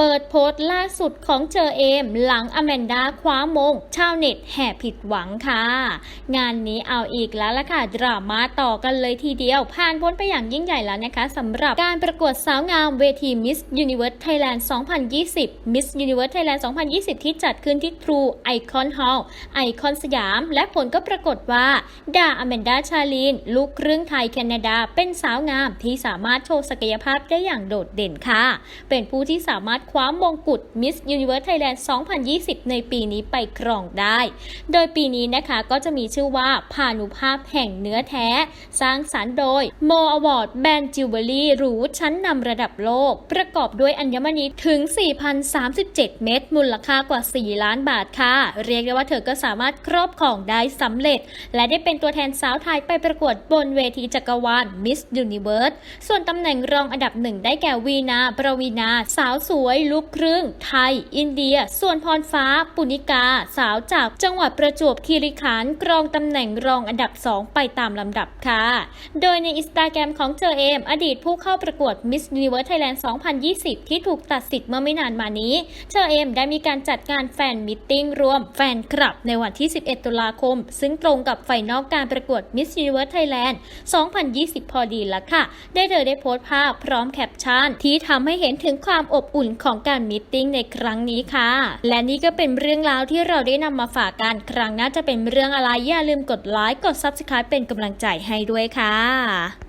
เปิดโพสต์ล่าสุดของเจอเอม หลังอแมนดาคว้ามง ชาวเน็ตแห่ผิดหวังค่ะ งานนี้เอาอีกแล้วล่ะค่ะ ดราม่าต่อกันเลยทีเดียว ผ่านพ้นไปอย่างยิ่งใหญ่แล้วนะคะสำหรับการประกวดสาวงามเวที Miss Universe Thailand 2020 Miss Universe Thailand 2020 ที่จัดขึ้นที่ True Icon Hall ไอคอนสยาม และผลก็ปรากฏว่า ดาอแมนดาชาลีน ลูกครึ่งไทยแคนาดา เป็นสาวงามที่สามารถโชว์ศักยภาพได้อย่างโดดเด่นค่ะ เป็นผู้ที่สามารถคว้ามงกุฎ Miss Universe Thailand 2020 ในปีนี้ไปครองได้ โดยปีนี้นะคะก็จะมีชื่อว่าพานุภาพแห่งเนื้อแท้ สร้างสารรค์โดยโมอวอร์ดแบรนด์จิวเวลรี่หรูชั้นนำระดับโลก ประกอบด้วยอัญมณีถึง 4,037 เม็ดมูลค่ากว่า 4 ล้านบาทค่ะ เรียกได้ว่าเธอก็สามารถครอบของได้สำเร็จ และได้เป็นตัวแทนสาวไทยไปประกวดบนเวทีจักรวาล Miss Universe ส่วนตำแหน่งรองอันดับหนึ่งได้แก่วีนา ประวีนา สาวสวยลูกครึ่ง ไทย อินเดีย ส่วนพรฟ้า ปุณิกา สาวจากจังหวัดประจวบคีรีขันธ์กรองตำแหน่งรองอันดับ 2 ไปตามลำดับค่ะ โดยในอินสตาแกรมของเจอเอม อดีตผู้เข้าประกวด Miss Universe Thailand 2020 ที่ถูกตัดสิทธิ์เมื่อไม่นานมานี้ เจอเอมได้มีการจัดงานแฟนมิทติ้งรวมแฟนคลับในวันที่ 11 ตุลาคม ซึ่งตรงกับไฟนอลการประกวด Miss Universe Thailand 2020 พอดีล้วค่ะ ได้เธอได้โพสต์ภาพพร้อมแคปชั่นที่ทำให้เห็นถึงความอบอุ่นของของการมิ팅ในครั้งนี้ค่ะ และนี่ก็เป็นเรื่องราวที่เราได้นำมาฝากกันครั้งหน้าจะเป็นเรื่องอะไรอย่าลืมกดไลค์กด Subscribe เป็นกำลังใจให้ด้วยค่ะ